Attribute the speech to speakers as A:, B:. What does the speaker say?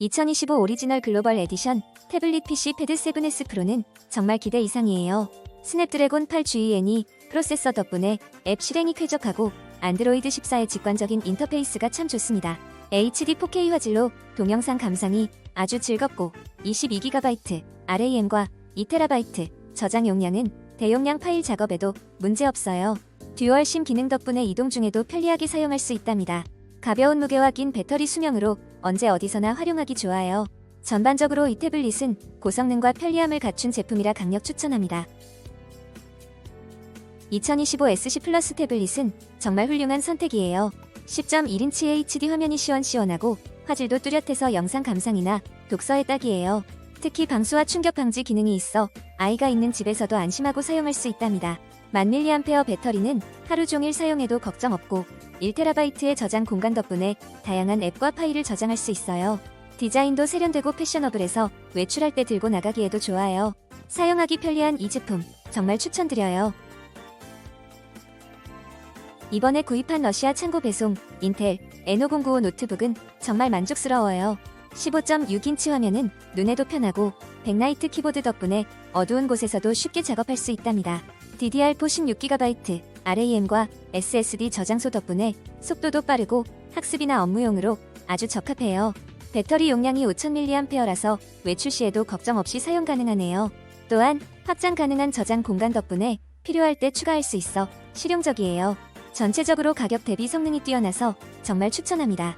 A: 2025 오리지널 글로벌 에디션 태블릿 PC 패드 7S 프로는 정말 기대 이상이에요. 스냅드래곤 8 GEN이 프로세서 덕분에 앱 실행이 쾌적하고 안드로이드 14의 직관적인 인터페이스가 참 좋습니다. HD 4K 화질로 동영상 감상이 아주 즐겁고 22GB RAM과 2TB 저장 용량은 대용량 파일 작업에도 문제없어요. 듀얼 심 기능 덕분에 이동 중에도 편리하게 사용할 수 있답니다. 가벼운 무게와 긴 배터리 수명으로 언제 어디서나 활용하기 좋아요. 전반적으로 이 태블릿은 고성능과 편리함을 갖춘 제품이라 강력 추천합니다. 2025 SC 플러스 태블릿은 정말 훌륭한 선택이에요. 10.1인치 HD 화면이 시원시원하고 화질도 뚜렷해서 영상 감상이나 독서에 딱이에요. 특히 방수와 충격 방지 기능이 있어 아이가 있는 집에서도 안심하고 사용할 수 있답니다. 만 밀리암페어 배터리는 하루 종일 사용해도 걱정 없고 1TB의 저장 공간 덕분에 다양한 앱과 파일을 저장할 수 있어요. 디자인도 세련되고 패셔너블해서 외출할 때 들고 나가기에도 좋아요. 사용하기 편리한 이 제품 정말 추천드려요. 이번에 구입한 러시아 창고 배송 인텔 N5095 노트북은 정말 만족스러워요. 15.6인치 화면은 눈에도 편하고 백라이트 키보드 덕분에 어두운 곳에서도 쉽게 작업할 수 있답니다. DDR4 16GB RAM과 SSD 저장소 덕분에 속도도 빠르고 학습이나 업무용으로 아주 적합해요. 배터리 용량이 5000mAh라서 외출 시에도 걱정 없이 사용 가능하네요. 또한 확장 가능한 저장 공간 덕분에 필요할 때 추가할 수 있어 실용적이에요. 전체적으로 가격 대비 성능이 뛰어나서 정말 추천합니다.